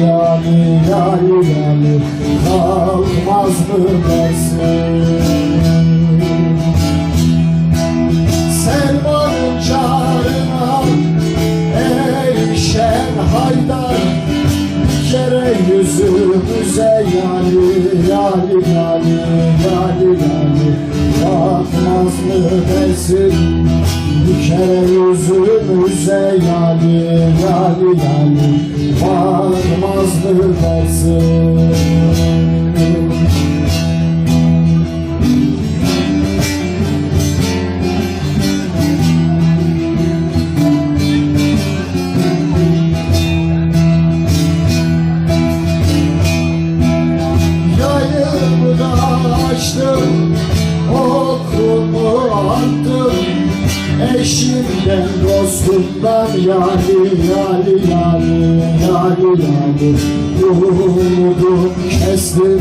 yali yali yali Kalmaz mı dersin Selmanın çağrına erişen haydar Bir kere yüzümüze yali yali yali yali yali. Bakmaz mı dersin bir kere yüzümüze yali Bakmaz mı dersin Yayımı da açtım Eşimden dostumdan Yali yali yali Yali yali Umudum kestim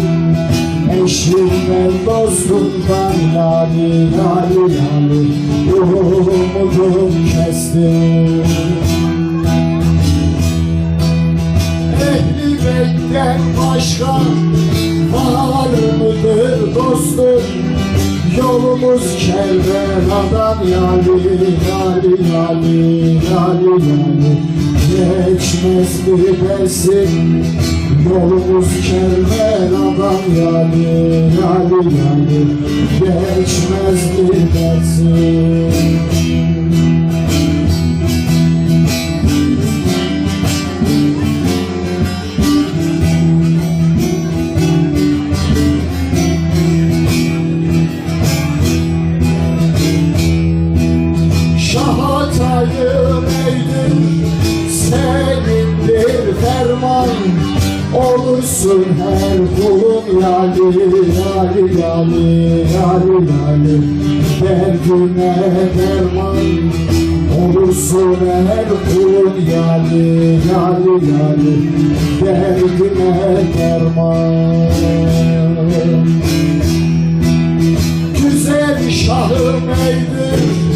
Eşimden dostumdan Yali yali yali Umudum kestim. Ehli başka var mıdır dostum? Yolumuz kervanadan yali yali yali yali yali Geçmez mi dersin? Yolumuz kervanadan yali yali yali Geçmez mi dersin? Şahatayım eydir senindir ferman Olursun her kulun yali yali yali yali yali. Derdine derman Olursun her kulun yali yali yali. Derdine derman Güzel şahım eydir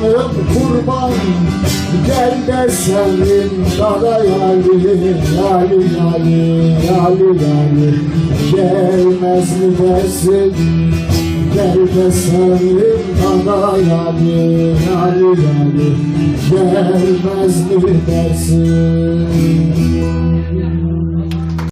canım kurban Gel de sevim dada yali Yali yali yali yali Gelmez mi dersin? Gel de sevim dada yali Yali yali Gelmez mi dersin